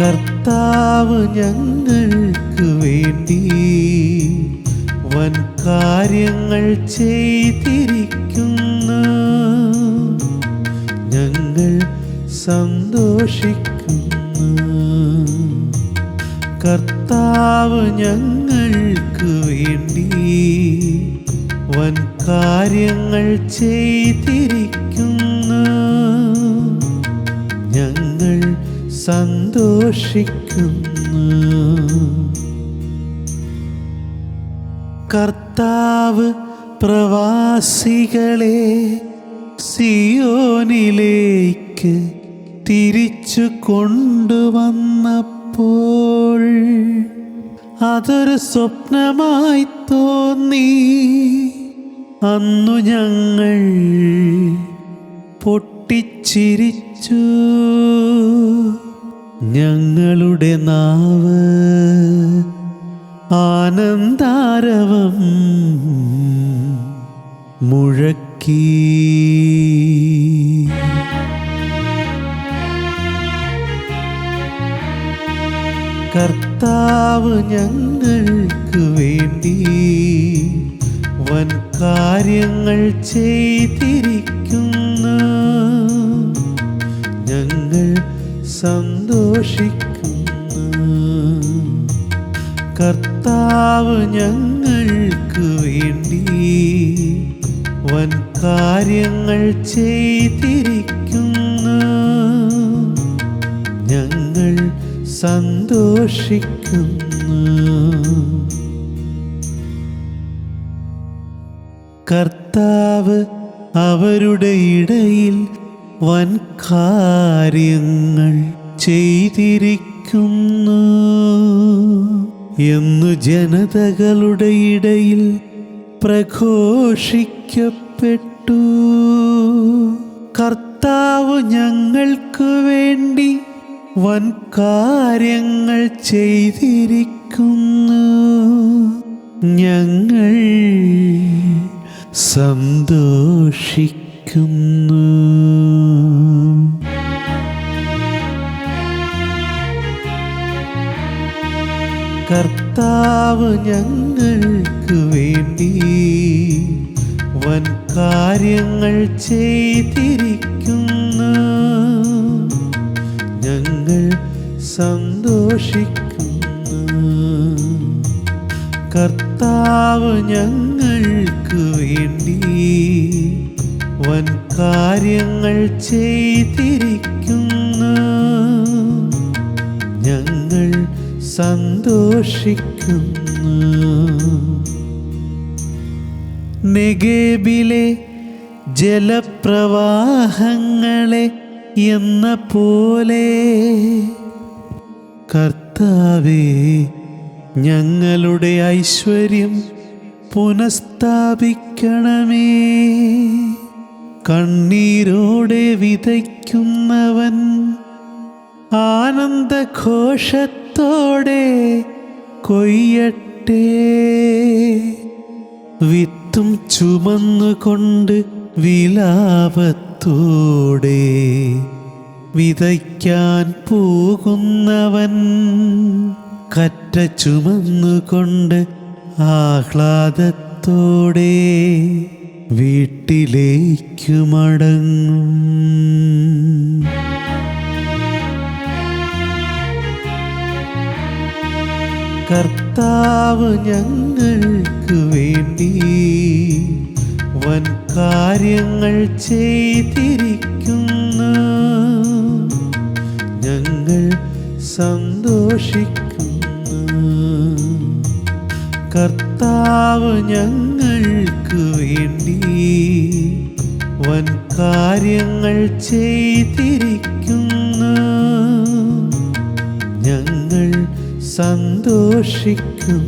കർത്താവ് ഞങ്ങൾക്ക് വേണ്ടി വൻ കാര്യങ്ങൾ ചെയ്തിരിക്കുന്നു. ഞങ്ങൾ സന്തോഷിക്കുന്നു. കർത്താവ് ഞങ്ങൾക്ക് വേണ്ടി വൻ കാര്യങ്ങൾ ചെയ്തിരിക്കുന്നു. ഞങ്ങൾ സന്തോഷിക്കുന്നു. കർത്താവ് പ്രവാസികളെ സിയോനിലേക്ക് തിരിച്ചു കൊണ്ടുവന്നപ്പോൾ അതൊരു സ്വപ്നമായി തോന്നി. അന്നു ഞങ്ങൾ പൊട്ടിച്ചിരിച്ചു. ഞങ്ങളുടെ നാവ് ആനന്ദാരവം മുഴക്കി. കർത്താവ് ഞങ്ങൾക്ക് വേണ്ടി വൻ കാര്യങ്ങൾ ചെയ്തിരിക്കുന്നു സന്തോഷിക്കുന്നു. കർത്താവ് ഞങ്ങൾക്ക് വേണ്ടി വൻ കാര്യങ്ങൾ ചെയ്തിരിക്കുന്നു. ഞങ്ങൾ സന്തോഷിക്കുന്നു. കർത്താവ് അവരുടെ ഇടയിൽ വൻ കാര്യങ്ങൾ ചെയ്തിരിക്കുന്നു എന്നു ജനതകളുടെ ഇടയിൽ പ്രഘോഷിക്കപ്പെട്ടു. കർത്താവ് ഞങ്ങൾക്ക് വേണ്ടി വൻ കാര്യങ്ങൾ ചെയ്തിരിക്കുന്നു. ഞങ്ങൾ സന്തോഷിക്കുന്നു. കർത്താവ് ഞങ്ങൾക്ക് വേണ്ടി വൻ കാര്യങ്ങൾ ചെയ്തിരിക്കുന്നു. ഞങ്ങൾ സന്തോഷിക്കുന്നു. കർത്താവ് ഞങ്ങൾക്ക് വേണ്ടി വൻ കാര്യങ്ങൾ ചെയ്തിരിക്കുന്നു. നെഗേബിലെ ജലപ്രവാഹങ്ങളെ എന്ന പോലെ കർത്താവേ ഞങ്ങളുടെ ഐശ്വര്യം പുനഃസ്ഥാപിക്കണമേ. കണ്ണീരോടെ വിതയ്ക്കുന്നവൻ ആനന്ദഘോഷത്തോടെ കൊയ്യട്ടെ. വിത്തും ചുമന്നുകൊണ്ട് വിലാപത്തോടെ വിതയ്ക്കാൻ പോകുന്നവൻ കറ്റ ചുമന്നുകൊണ്ട് ആഹ്ലാദത്തോടെ വീട്ടിലേക്കു മടങ്ങും. കർത്താവ് ഞങ്ങൾക്ക് വേണ്ടി വൻ കാര്യങ്ങൾ ചെയ്തിരിക്കുന്നു. ഞങ്ങൾ സന്തോഷിക്കുന്നു. കർത്താവ് ഞങ്ങൾക്ക് വേണ്ടി വൻ കാര്യങ്ങൾ ചെയ്തിരിക്കുന്നു. ഞങ്ങൾ സന്തോഷിക്കുന്നു.